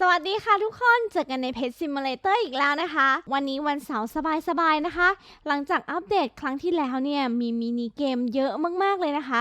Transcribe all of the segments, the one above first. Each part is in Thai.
สวัสดีค่ะทุกคนเจอกันในเพจ Simulator อีกแล้วนะคะ วันนี้วันเสาร์สบายๆนะคะ หลังจากอัปเดตครั้งที่แล้วเนี่ยมีมินิเกมเยอะมากๆเลยนะคะ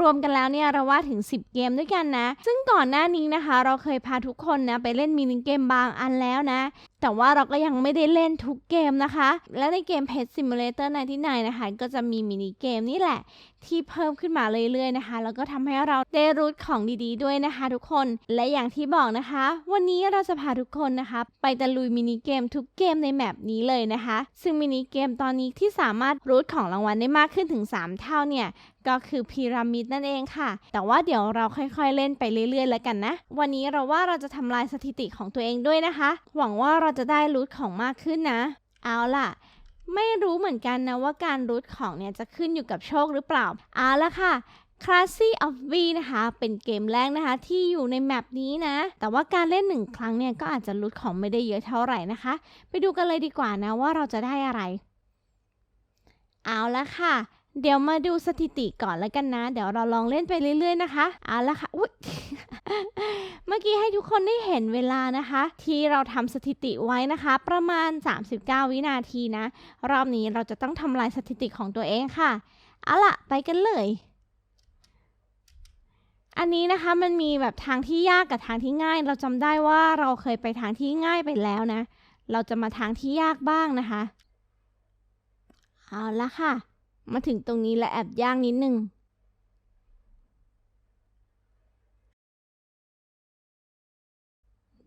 รวมๆกันแล้วเนี่ยเราว่าถึง 10 เกมด้วยกันนะ ซึ่งก่อนหน้านี้นะคะ เราเคยพาทุกคนนะไปเล่นมินิเกมบางอันแล้วนะ แต่ว่าเราก็ยังไม่ได้เล่นทุกเกมนะคะ และในเกม Pet Simulator ในที่ไหนนะคะ ก็จะมีมินิเกมนี่แหละ ที่เพิ่มขึ้นมาเรื่อยๆนะคะ แล้วก็ทำให้เราได้รู้ของดีๆด้วยนะคะ ทุกคน และอย่างที่บอกนะคะ วันนี้เราจะพาทุกคนนะคะ ไปตะลุยมินิเกมทุกเกมในแมปนี้เลยนะคะ ซึ่งมินิเกมตอนนี้ที่สามารถรูทของรางวัลได้มากขึ้นถึง 3 เท่าเนี่ย ก็คือพีระมิดนั่นเองค่ะ แต่ว่าเดี๋ยวเราค่อยๆเล่นไปเรื่อยๆแล้วกันนะ วันนี้เราว่าเราจะทำลายสถิติของตัวเองด้วยนะคะ หวังว่าเราจะได้รูทของมากขึ้นนะ เอาล่ะไม่รู้เหมือนกันนะว่าการรูทของเนี่ยจะขึ้นอยู่กับโชคหรือเปล่า เอาละค่ะ Classy of V นะคะ เป็นเกมแรกนะคะ ที่อยู่ในแมปนี้นะ แต่ว่าการเล่นหนึ่งครั้งเนี่ยก็อาจจะรูทของไม่ได้เยอะเท่าไหร่นะคะ ไปดูกันเลยดีกว่านะว่าเราจะได้อะไร เอาละค่ะ เดี๋ยวมาดูสถิติก่อนแล้วกันนะ เดี๋ยวเราลองเล่นไปเรื่อย ๆ นะคะเอาละค่ะอุ๊ยเมื่อกี้ให้ทุกคนได้เห็นเวลานะคะ ที่เราทำสถิติไว้นะคะ ประมาณ 39 วินาทีนะ รอบนี้เราจะต้องทำลายสถิติของตัวเองค่ะเอาละไปกันเลย อันนี้นะคะมันมีแบบทางที่ยากกับทางที่ง่าย เราจำได้ว่าเราเคยไปทางที่ง่ายไปแล้วนะ เราจะมาทางที่ยากบ้างนะคะ เอาละค่ะ มาถึงตรงนี้และแอบยากนิดนึง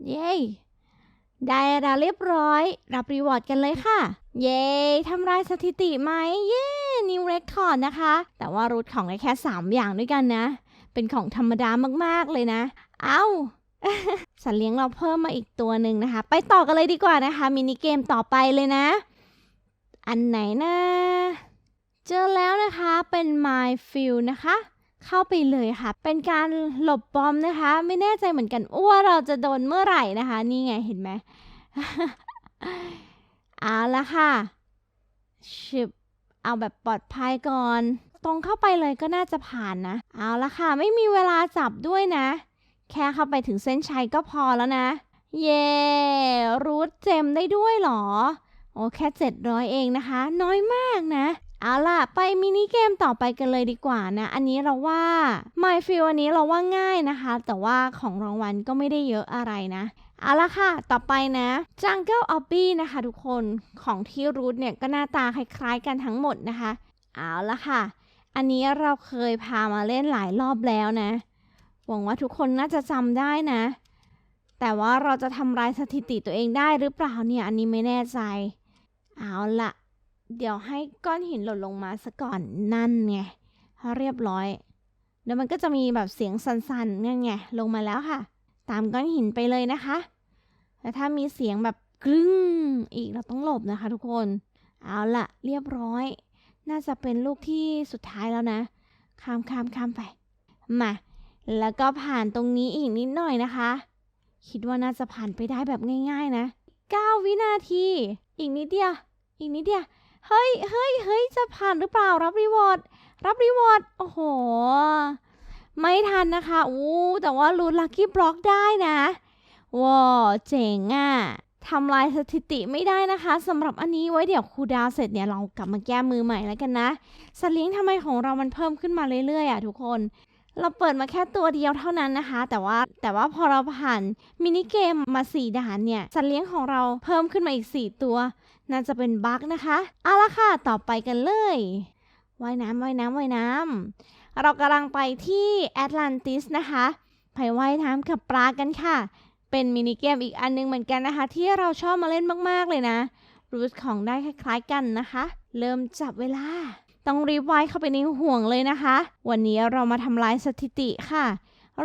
เย้ได้แล้วเรียบร้อย รับรีวอร์ดกันเลยค่ะ เย้ทำลายสถิติไหมเย้นิวเรคคอร์ดนะคะ แต่ว่ารูทของได้แค่ 3 อย่างด้วยกันนะ เป็นของธรรมดามากๆเลยนะ เอา้าสัตว์เลี้ยงเราเพิ่มมาอีกตัวหนึ่งนะคะ ไปต่อกันเลยดีกว่านะคะ มินิเกมต่อไปเลยนะ อันไหนนะ เจอแล้วนะคะเป็น My Field นะคะ เข้าไปเลยค่ะ เป็นการหลบบอมนะคะ ไม่แน่ใจเหมือนกันว่าเราจะโดนเมื่อไหร่นะคะ นี่ไงเห็นไหมเอาละค่ะชิบเอาแบบปลอดภัยก่อน ตรงเข้าไปเลยก็น่าจะผ่านนะ เอาละค่ะ ไม่มีเวลาจับด้วยนะ แค่เข้าไปถึงเส้นชัยก็พอแล้วนะ เย้รูทเจมได้ด้วยหรอ โอ้แค่ 700 เองนะคะ น้อยมากนะ เอาล่ะ ไปมินิเกมต่อไปกันเลยดีกว่านะ อันนี้เราว่า My f i e l อันนี้เราว่าง่ายนะคะ แต่ว่าของรางวัลก็ไม่ได้เยอะอะไรนะเอาละค่ะ ต่อไปนะ Jungle o b b y นะคะทุกคน ของที่รูทเนี่ยก็หน้าตาคล้ายๆกันทั้งหมดนะคะ เอาละค่ะ อันนี้เราเคยพามาเล่นหลายรอบแล้วนะ หวังว่าทุกคนน่าจะจำได้นะ แต่ว่าเราจะทำลายสถิติตัวเองได้หรือเปล่าเนี่ย อันนี้ไม่แน่ใจ เอาละ เดี๋ยวให้ก้อนหินหล่นลงมาซะก่อนนั่นไงเรียบร้อยเดี๋ยวมันก็จะมีแบบเสียงสั่นๆนั่นไงลงมาแล้วค่ะ ตามก้อนหินไปเลยนะคะแต่ถ้ามีเสียงแบบกรึ้งอีกเราต้องหลบนะคะทุกคน เอาละเรียบร้อย น่าจะเป็นลูกที่สุดท้ายแล้วนะข้ามข้ามข้ามไปมาแล้วก็ผ่านตรงนี้อีกนิดหน่อยนะคะ คิดว่าน่าจะผ่านไปได้แบบง่าย ๆ นะ 9 วินาที อีกนิดเดียว อีกนิดเดียว เฮ้ยเฮ้ยเฮ้ยจะผ่านหรือเปล่ารับรีวอร์ดรับรีวอร์ดโอ้โห ไม่ทันนะคะอู้แต่ว่ารูนลัคกี้บล็อกได้นะว้าวเจ๋งอะ่ะทำลายสถิติไม่ได้นะคะสำหรับอันนี้ไว้เดี๋ยวครูดาวเสร็จเนี่ยเรากลับมาแก้มือใหม่แล้วกันนะสัตว์เลี้ยงทำไมของเรามันเพิ่มขึ้นมาเรื่อยๆอะทุกคน เราเปิดมาแค่ตัวเดียวเท่านั้นนะคะ แต่ว่าแต่ว่าพอเราผ่านมินิเกมมา 4ด่านเนี่ยสัตว์เลี้ยงของเราเพิ่มขึ้นมาอีก 4 ตัว น่าจะเป็นบั๊กนะคะเอาละค่ะ ต่อไปกันเลยว่ายน้ำว่ายน้ำว่ายน้ำเรากำลังไปที่แอตแลนติสนะคะไปว่ายน้ำกับปลากันค่ะ เป็นมินิเกมอีกอันนึงเหมือนกันนะคะ ที่เราชอบมาเล่นมากๆเลยนะรูทของได้คล้ายๆกันนะคะ เริ่มจับเวลา ต้องรีบไว้เข้าไปในห่วงเลยนะคะ วันนี้เรามาทำลายสถิติค่ะ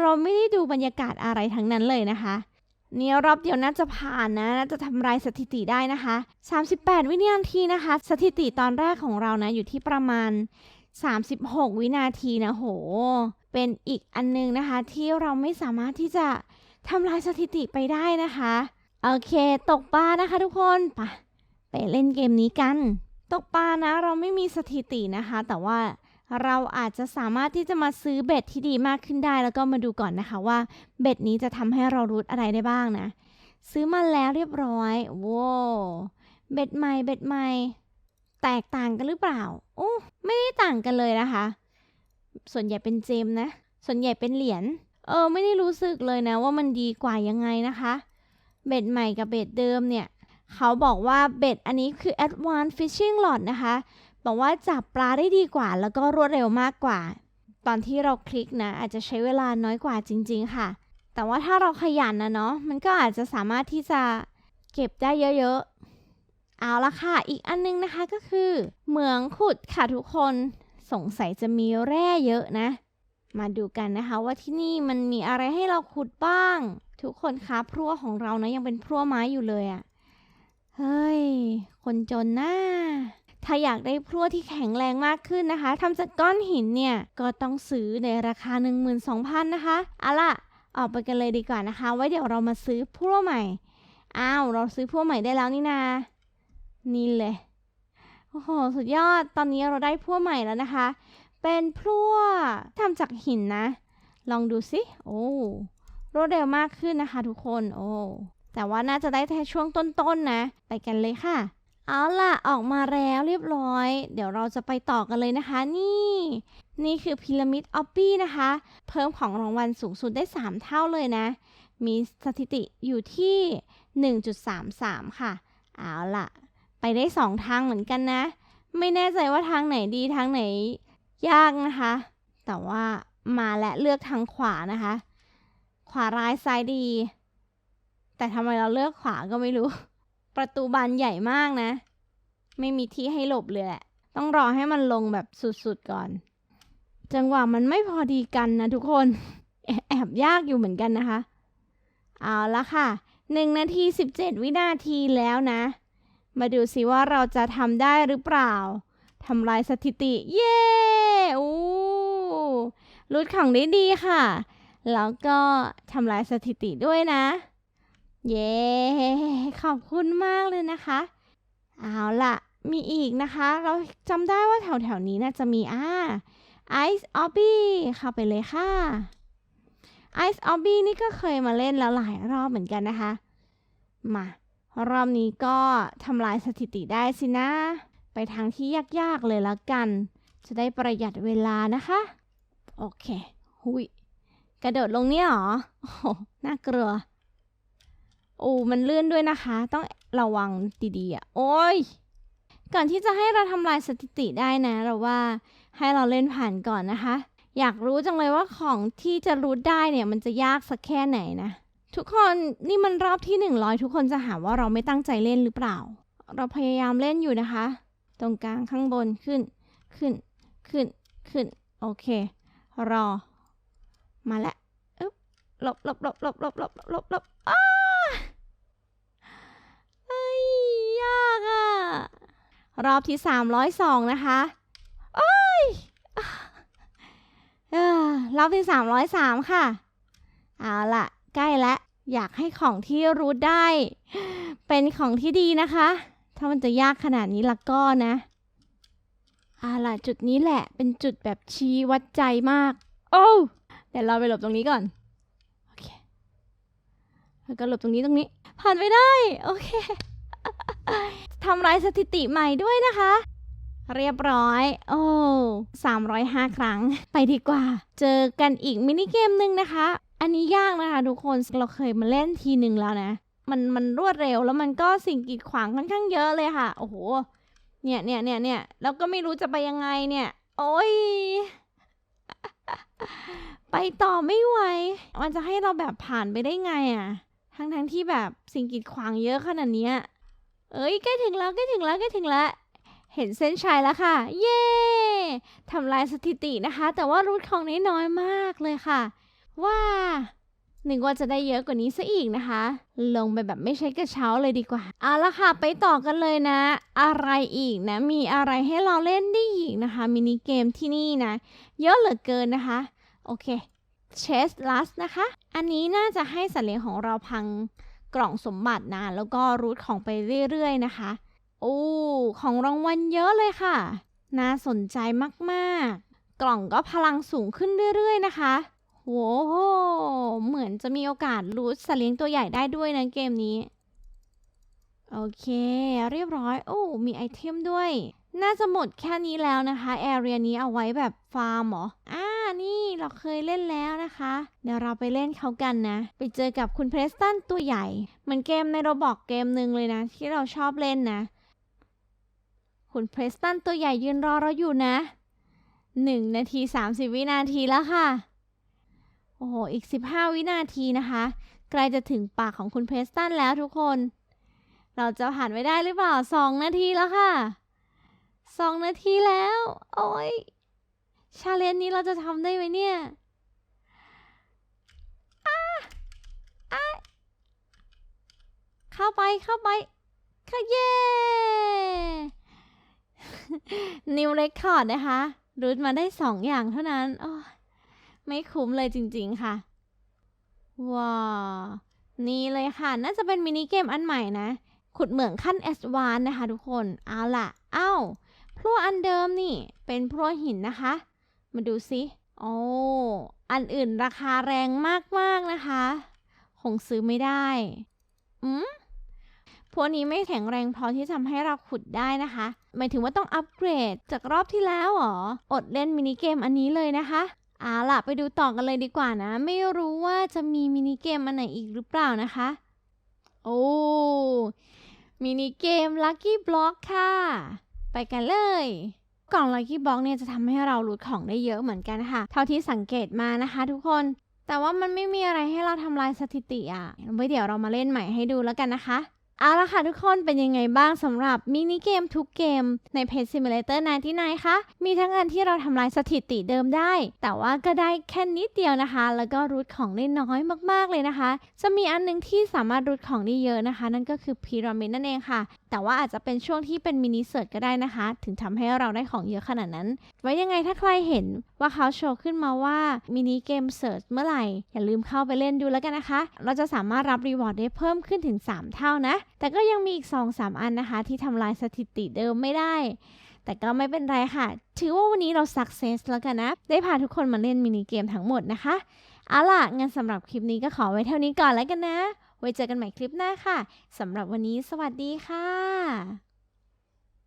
เราไม่ได้ดูบรรยากาศอะไรทั้งนั้นเลยนะคะ นี่ยรอบเดียวน่าจะผ่านนะน่าจะทำลายสถิติได้นะคะ 38 วินาทีนะคะ สถิติตอนแรกของเรานะอยู่ที่ประมาณ 36 วินาทีนะโห เป็นอีกอันนึงนะคะ ที่เราไม่สามารถที่จะทำลายสถิติไปได้นะคะ โอเค ตกปลานะคะทุกคนไปไปเล่นเกมนี้กัน ตกปลานะ เราไม่มีสถิตินะคะ แต่ว่า เราอาจจะสามารถที่จะมาซื้อเบ็ดที่ดีมากขึ้นได้ แล้วก็มาดูก่อนนะคะว่าเบ็ดนี้จะทำให้เรารู้อะไรได้บ้างนะ ซื้อมาแล้วเรียบร้อยว้าวเบ็ดใหม่เบ็ดใหม่แตกต่างกันหรือเปล่าโอ้ไม่ได้ต่างกันเลยนะคะ ส่วนใหญ่เป็นเจมนะ ส่วนใหญ่เป็นเหรียญเออไม่ได้รู้สึกเลยนะว่ามันดีกว่ายังไงนะคะ เบ็ดใหม่กับเบ็ดเดิมเนี่ย เขาบอกว่าเบ็ดอันนี้คือ Advanced Fishing Rod นะคะ บอกว่าจับปลาได้ดีกว่า แล้วก็รวดเร็วมากกว่า ตอนที่เราคลิกนะ อาจจะใช้เวลาน้อยกว่าจริง ๆ ค่ะ แต่ว่าถ้าเราขยันนะเนาะมันก็อาจจะสามารถที่จะเก็บได้เยอะๆ เอาละค่ะ อีกอันนึงนะคะก็คือ เหมืองขุดค่ะทุกคนสงสัยจะมีแร่เยอะนะ มาดูกันนะคะว่าที่นี่มันมีอะไรให้เราขุดบ้าง ทุกคนคะพรั่วของเรานะยังเป็นพรั่วไม้อยู่เลยอะเฮ้ย คนจนนะ ถ้าอยากได้พรั่วที่แข็งแรงมากขึ้นนะคะทำจากก้อนหินเนี่ย ก็ต้องซื้อในราคา 12,000นะคะเอาล่ะ ออกไปกันเลยดีกว่านะคะ ไว้เดี๋ยวเรามาซื้อพรั่วใหม่ อ้าว เราซื้อพรั่วใหม่ได้แล้วนี่นา นี่เลย โอ้โห สุดยอด ตอนนี้เราได้พรั่วใหม่แล้วนะคะ เป็นพลั่วทำจากหินนะ ลองดูสิ โอ้รวดเร็วมากขึ้นนะคะ ทุกคน โอ้ แต่ว่าน่าจะได้แค่ช่วงต้นๆนะไปกันเลยค่ะ เอาล่ะออกมาแล้วเรียบร้อย เดี๋ยวเราจะไปต่อกันเลยนะคะ นี่ นี่คือพีระมิดออปปี้นะคะ เพิ่มของรางวัลสูงสุดได้ 3 เท่าเลยนะ มีสถิติอยู่ที่ 1.33 ค่ะ เอาล่ะ ไปได้ 2 ทางเหมือนกันนะ ไม่แน่ใจว่าทางไหนดีทางไหนยากนะคะ แต่ว่ามาและเลือกทางขวานะคะ ขวาร้ายซ้ายดี แต่ทำไมเราเลือกขวาก็ไม่รู้ ประตูบานใหญ่มากนะ ไม่มีที่ให้หลบเลยแหละ ต้องรอให้มันลงแบบสุดๆก่อน จังหวะมันไม่พอดีกันนะทุกคน แอบยากอยู่เหมือนกันนะคะ เอาละค่ะหนึ่งนาทีสิบเจ็ดวินาทีแล้วนะ มาดูสิว่าเราจะทำได้หรือเปล่าทำลายสถิติ เย้อู้รุดของได้ดีค่ะ แล้วก็ทำลายสถิติด้วยนะ เย้ ขอบคุณมากเลยนะคะ เอาล่ะ มีอีกนะคะ เราจำได้ว่าแถวแถวๆนี้น่าจะมีอ่าไอซ์ออบบี้เข้าไปเลยค่ะไอซ์ออบบี้นี่ก็เคยมาเล่นแล้วหลายรอบเหมือนกันนะคะ มารอบนี้ก็ทำลายสถิติได้สินะ ไปทางที่ยากๆเลยละกัน จะได้ประหยัดเวลานะคะ โอเค หุยกระโดดลงเนี่ยหรอโอ้โหน่ากลัว โอ้มันเลื่อนด้วยนะคะ ต้องระวังดีๆอะโอ้ยก่อนที่จะให้เราทำลายสถิติได้นะ เราว่าให้เราเล่นผ่านก่อนนะคะ อยากรู้จังเลยว่าของที่จะรู้ได้เนี่ยมันจะยากสักแค่ไหนนะ ทุกคนนี่มันรอบที่ 100 ทุกคนจะหาว่าเราไม่ตั้งใจเล่นหรือเปล่า เราพยายามเล่นอยู่นะคะ ตรงกลางข้างบนขึ้นขึ้นขึ้นขึ้นโอเค รอ มาล้วอึ๊บหลบหลบหลบหลบหลบหลบหลบหลบอ้าเอ้ย ยากอะ รอบที่ 302 นะคะโอ้ยเอ้อรอบที่ 303 ค่ะ เอาล่ะใกล้แล้วอยากให้ของที่รู้ได้ เป็นของที่ดีนะคะ ถ้ามันจะยากขนาดนี้ละก็นะเอาล่ะจุดนี้แหละเป็นจุดแบบชี้วัดใจมาก โอ้เดี๋ยวเราไปหลบตรงนี้ก่อนโอเคแล้วก็หลบตรงนี้ตรงนี้ ผ่านไปได้ โอเค ทำลายสถิติใหม่ด้วยนะคะ เรียบร้อย โอ้305 ครั้ง ไปดีกว่า เจอกันอีกมินิเกมหนึ่งนะคะ อันนี้ยากนะคะทุกคน เราเคยมาเล่นทีหนึ่งแล้วนะ มันมันรวดเร็วแล้วมันก็สิ่งกีดขวางค่อนข้างเยอะเลยค่ะ โอ้โห เนี่ยเนี่ยเนี่ยเนี่ยแล้วก็ไม่รู้จะไปยังไงเนี่ย โอ้ยไปต่อไม่ไหว มันจะให้เราแบบผ่านไปได้ไงอะทั้งทั้งที่แบบสิ่งกีดขวางเยอะขนาดเนี้ย เอ้ยใกล้ถึงแล้วใกล้ถึงแล้วใกล้ถึงแล้ว เห็นเส้นชัยแล้วค่ะ เย้ทำลายสถิตินะคะ แต่ว่ารูทของนี้น้อยมากเลยค่ะ ว่าหนึ่งว่าจะได้เยอะกว่านี้ซะอีกนะคะ ลงไปแบบไม่ใช้กระเช้าเลยดีกว่า เอาละค่ะ ไปต่อกันเลยนะ อะไรอีกนะ มีอะไรให้เราเล่นได้อีกนะคะ มินิเกมที่นี่นะ เยอะเหลือเกินนะคะ โอเคเชสลัสนะคะ อันนี้น่าจะให้สัตว์เลี้ยงของเราพัง กล่องสมบัตินะ แล้วก็รูทของไปเรื่อยๆนะคะ โอ้ ของรางวัลเยอะเลยค่ะ น่าสนใจมากๆ กล่องก็พลังสูงขึ้นเรื่อยๆนะคะโหเหมือนจะมีโอกาสรูทสเลี้ยงตัวใหญ่ได้ด้วยนะเกมนี้ โอเค เรียบร้อย โอ้ มีไอเทมด้วย น่าจะหมดแค่นี้แล้วนะคะ แอเรียนี้เอาไว้แบบฟาร์มเหรออ่า นี่เราเคยเล่นแล้วนะคะ เดี๋ยวเราไปเล่นเขากันนะ ไปเจอกับคุณเพรสตันตัวใหญ่ เหมือนเกมในเราบอกเกมหนึ่งเลยนะ ที่เราชอบเล่นนะ คุณเพรสตันตัวใหญ่ยืนรอเราอยู่นะหนึ่งนาทีสามสิบวินาทีแล้วค่ะ โอ้โห อีกสิบห้าวินาทีนะคะ ใกล้จะถึงปากของคุณเพรสตันแล้วทุกคน เราจะผ่านไปได้หรือเปล่าสองนาทีแล้วค่ะสองนาทีแล้ว โอ้ย ชาเลนจ์นี้เราจะทำได้ไหมเนี่ยอ้าอ้าเข้าไปเข้าไปค่ะเย้นิวเรคคอร์ดนะคะรูทมาได้สองอย่างเท่านั้น โอ้ไม่คุ้มเลยจริงๆค่ะ ว้าว นี่เลยค่ะ น่าจะเป็นมินิเกมอันใหม่นะ ขุดเหมืองขั้น s อ n นะคะทุกคน เอาล่ะ เอ้าพลั่วอันเดิมนี่ เป็นพลั่วหินนะคะ มาดูสิโอ้อันอื่นราคาแรงมากๆนะคะ คงซื้อไม่ได้ อืมพวกนี้ไม่แข็งแรงพอที่ทำให้เราขุดได้นะคะ หมายถึงว่าต้องอัปเกรดจากรอบที่แล้วหรอ อดเล่นมินิเกมอันนี้เลยนะคะเอาล่ะไปดูต่อกันเลยดีกว่านะ ไม่รู้ว่าจะมีมินิเกมอันไหนอีกหรือเปล่านะคะ โอ้มินิเกม Lucky Block ค่ะ ไปกันเลย กล่อง Lucky Block เนี่ยจะทำให้เรารูดของได้เยอะเหมือนกันค่ะ เท่าที่สังเกตมานะคะทุกคน แต่ว่ามันไม่มีอะไรให้เราทำลายสถิติอะไว้เดี๋ยวเรามาเล่นใหม่ให้ดูแล้วกันนะคะ เอาละค่ะทุกคนเป็นยังไงบ้างสำหรับมินิเกมทุกเกมใน Pet Simulator 99คะมีทั้งอันที่เราทำลายสถิติเดิมได้ แต่ว่าก็ได้แค่นิดเดียวนะคะ แล้วก็รูทของได้น้อยมากๆเลยนะคะ จะมีอันหนึงที่สามารถรูทของได้เยอะนะคะ นั่นก็คือพีระมิดนั่นเองค่ะ แต่ว่าอาจจะเป็นช่วงที่เป็นมินิเซิร์ชก็ได้นะคะ ถึงทำให้เราได้ของเยอะขนาดนั้น ไว้ยังไงถ้าใครเห็นว่าเขาโชว์ขึ้นมาว่ามินิเกมเซิร์ชเมื่อไหร่อย่าลืมเข้าไปเล่นดูแล้วกันนะคะ เราจะสามารถรับรีวอร์ดได้เพิ่มขึ้นถึง 3 เท่านะแต่ก็ยังมีอีก 2-3 อันนะคะ ที่ทำลายสถิติเดิมไม่ได้ แต่ก็ไม่เป็นไรค่ะ ถือว่าวันนี้เราสักเซสแล้วกันนะ ได้พาทุกคนมาเล่นมินิเกมทั้งหมดนะคะ เอาล่ะ งั้นสำหรับคลิปนี้ก็ขอไว้เท่านี้ก่อนแล้วกันนะ ไว้เจอกันใหม่คลิปหน้าค่ะสำหรับวันนี้สวัสดีค่ะ